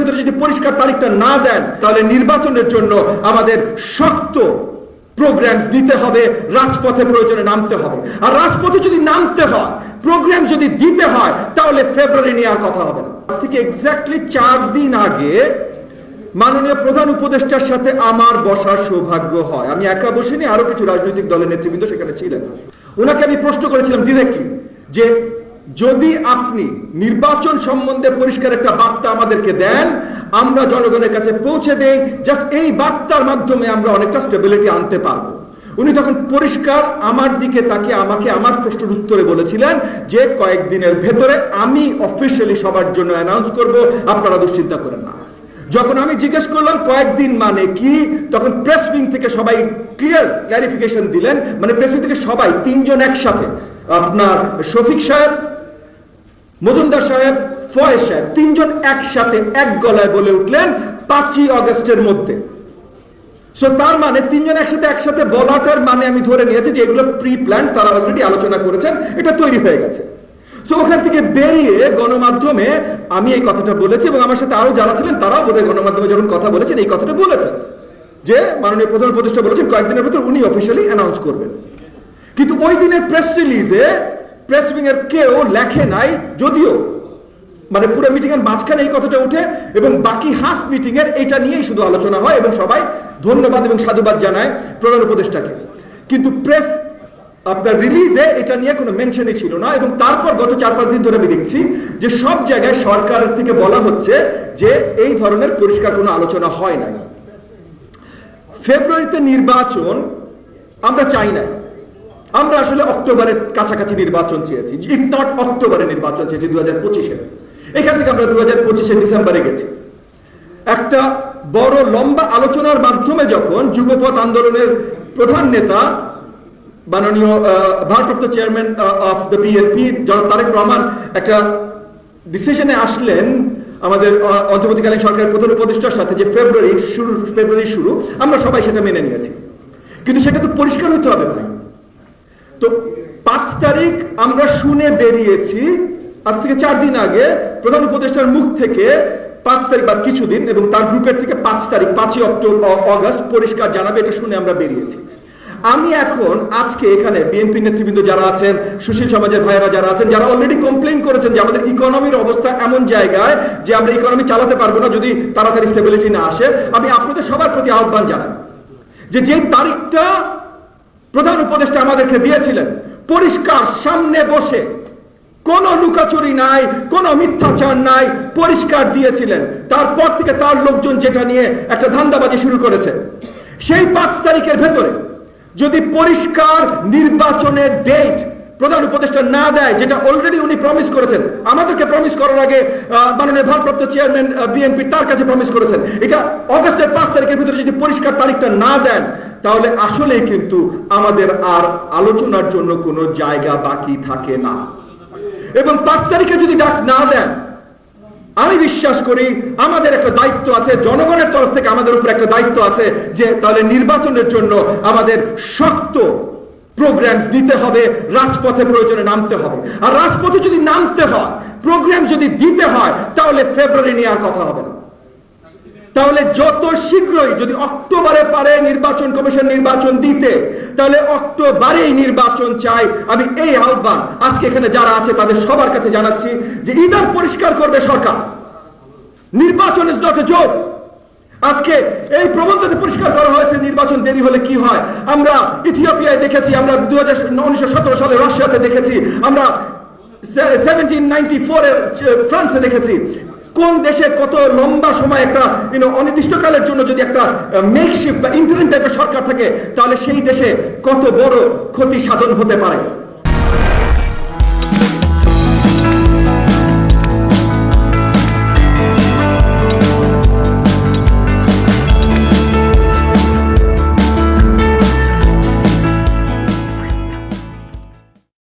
ভিতরে যদি পরিষ্কার তারিখটা না দেন, তাহলে নির্বাচনের জন্য আমাদের শক্ত প্রোগ্রামস দিতে হবে, রাজপথে প্রয়োজনে নামতে হবে। আর রাজপথে যদি নামতে হয় প্রোগ্রাম যদি দিতে হয়, তাহলে ফেব্রুয়ারি নিয়ে আর কথা হবে না। আজ থেকে এক্স্যাক্টলি চার দিন আগে মাননীয় প্রধান উপদেষ্টার সাথে আমার বসার সৌভাগ্য হয়। আমি একা বসিনি, আরও কিছু রাজনৈতিক দলের নেতৃবৃন্দ সেখানে ছিলেন। ওনাকে আমি প্রশ্ন করেছিলাম ডিরেক্টলি যে যদি আপনি নির্বাচন সম্বন্ধে পরিষ্কার একটা বার্তা আমাদেরকে দেন, আমরা জনগণের কাছে পৌঁছে দেই জাস্ট এই বার্তার মাধ্যমে আমরা অনেকটা স্টেবিলিটি আনতে পারব। উনি তখন পরিষ্কার আমার দিকে তাকে আমাকে আমার প্রশ্নের উত্তরে বলেছিলেন যে কয়েকদিনের ভেতরে আমি অফিসিয়ালি সবার জন্য অ্যানাউন্স করব, আপনারা দুশ্চিন্তা করেন না। যখন আমি জিজ্ঞেস করলাম কয়েকদিন মানে কি, তখন প্রেস উইং থেকে সবাই ক্লিয়ার ক্লারিফিকেশন দিলেন মানে প্রেস উইং থেকে সবাই, তিনজন একসাথে। আপনার শফিক সাহেব মজুমদার সাহেব, ফয়েজ সাহেব, তিনজন একসাথে এক গলায় বলে উঠলেন, পাঁচই অগস্টের মধ্যে। সো তার মানে তিনজন একসাথে একসাথে বলাটার মানে আমি ধরে নিয়েছি যে এগুলো প্রি প্ল্যান তারা অলরেডি আলোচনা করেছেন, এটা তৈরি হয়ে গেছে। সো ওখান থেকে বেরিয়ে গণমাধ্যমে আমি এই কথাটা বলেছি এবং আমার সাথে আরও যারা ছিলেন, তারাও বোধহয় গণমাধ্যমে যখন কথা বলেছেন, এই কথাটা বলেছেন। যে মাননীয় প্রধান উপদেষ্টা বলেছেন, কয়েকদিনের ভেতর উনি অফিসিয়ালি অ্যানাউন্স করবেন। কিন্তু ওই দিনের প্রেস রিলিজে প্রেস উইং এর কেউ লেখে নাই, যদিও। মানে পুরো মিটিং এর মাঝখানে এই কথাটা উঠে এবং বাকি হাফ মিটিং এর এটা নিয়েই শুধু আলোচনা হয় এবং সবাই ধন্যবাদ এবং সাধুবাদ জানায় প্রধান উপদেষ্টাকে। কিন্তু প্রেস আপনার রিলিজে এটা নিয়ে কোনো মেনশনই ছিল না এবং তারপর গত চার পাঁচ দিন ধরে আমি দেখছি যে সব জায়গায় সরকার থেকে বলা হচ্ছে যে এই ধরনের পরিষ্কার কোনো আলোচনা হয় নাই। ফেব্রুয়ারিতে নির্বাচন আমরা চাই না আমরা আসলে অক্টোবরের কাছাকাছি নির্বাচন চেয়েছি ইফ নট অক্টোবরে নির্বাচন চেয়েছি দু হাজার পঁচিশে। এখান থেকে আমরা দু হাজার পঁচিশে ডিসেম্বরে গেছি। একটা বড় লম্বা আলোচনার মাধ্যমে যখন যুগপথ আন্দোলনের প্রধান নেতা, মাননীয় ভারপ্রাপ্ত chairman of the BNP Tarique Rahman একটা ডিসিশনে আসলেন আমাদের অন্তর্বর্তীকালীন সরকারের প্রধান উপদেষ্টার সাথে যে ফেব্রুয়ারি শুরু ফেব্রুয়ারি শুরু, আমরা সবাই সেটা মেনে নিয়েছি। কিন্তু সেটা তো পরিষ্কার হতে হবে ভাই। তো পাঁচ তারিখ আমরা শুনে বেরিয়েছি, আজ থেকে চার দিন আগে প্রধান উপদেষ্টার মুখ থেকে পাঁচ তারিখ বা কিছুদিন এবং তার গ্রুপের থেকে পাঁচ তারিখ, পাঁচই অক্টোবর অগস্ট পরিষ্কার জানাবে, এটা শুনে আমরা বেরিয়েছি। আমি এখন আজকে এখানে বিএনপি নেতৃবৃন্দ যারা আছেন, সুশীল সমাজের ভাইয়েরা যারা আছেন, যারা অলরেডি কমপ্লেন করেছেন যে আমাদের ইকোনমির অবস্থা এমন জায়গায় যে আমরা ইকোনমি চালাতে পারব না যদি তাড়াতাড়ি স্টেবিলিটি না আসে, আমি আপনাদের সবার প্রতি আহ্বান জানাই যে যে তারিখটা প্রধান উপদেষ্টা আমাদেরকে দিয়েছিলেন, পরিষ্কার সামনে বসে কোন লুকাচুরি নাই, কোন মিথ্যাচার নাই, পরিষ্কার দিয়েছিলেন। তারপর থেকে তার লোকজন যেটা নিয়ে একটা ধান্দাবাজি শুরু করেছে। সেই পাঁচ তারিখের ভেতরে যদি পরিষ্কার নির্বাচনের ডেট প্রধান উপদেষ্টা না দেয়, যেটা অলরেডি উনি প্রমিস করেছেন। আমাদেরকে প্রমিস করার আগে মাননীয় ভারপ্রাপ্ত চেয়ারম্যান বিএনপি তার কাছে প্রমিস করেছেন। এটা অগস্টের পাঁচ তারিখের ভিতরে যদি পরিষ্কার তারিখটা না দেন, তাহলে আসলেই কিন্তু আমাদের আর আলোচনার জন্য কোনো জায়গা বাকি থাকে না। এবং পাঁচ তারিখে যদি ডাক না দেন, আমি বিশ্বাস করি আমাদের একটা দায়িত্ব আছে, জনগণের তরফ থেকে আমাদের উপর একটা দায়িত্ব আছে, যে তাহলে নির্বাচনের জন্য আমাদের শক্ত প্রোগ্রামস দিতে হবে, রাজপথে প্রয়োজনে নামতে হবে। আর রাজপথে যদি নামতে হয় প্রোগ্রাম যদি দিতে হয়, তাহলে ফেব্রুয়ারি নিয়ে আর কথা হবে না। তাহলে যত শীঘ্রই যদি অক্টোবরে পারে নির্বাচন কমিশন নির্বাচন দিতে, তাহলে অক্টোবরেই নির্বাচন চাই। আমি এই আহ্বান আজকে এখানে যারা আছে, তাদের সবার কাছে জানাচ্ছি যে ইদার পরিষ্কার করবে সরকার। নির্বাচন ইজ নট এ জোক আজকে এই প্রবন্ধতে পরিষ্কার করা হয়েছে নির্বাচন দেরি হলে কি হয়? আমরা ইথিওপিয়ায় দেখেছি, আমরা দু হাজার সালে রাশিয়াতে দেখেছি, আমরা সেভেন্টিন নাইনটি ফোরের ফ্রান্সে দেখেছি। কোন দেশে কত লম্বা সময় একটা ইউনো অনির্দিষ্টকালের জন্য যদি একটা মেকশিফট বা ইন্টারিম টাইপের সরকার থাকে, তাহলে সেই দেশে কত বড় ক্ষতি সাধন হতে পারে?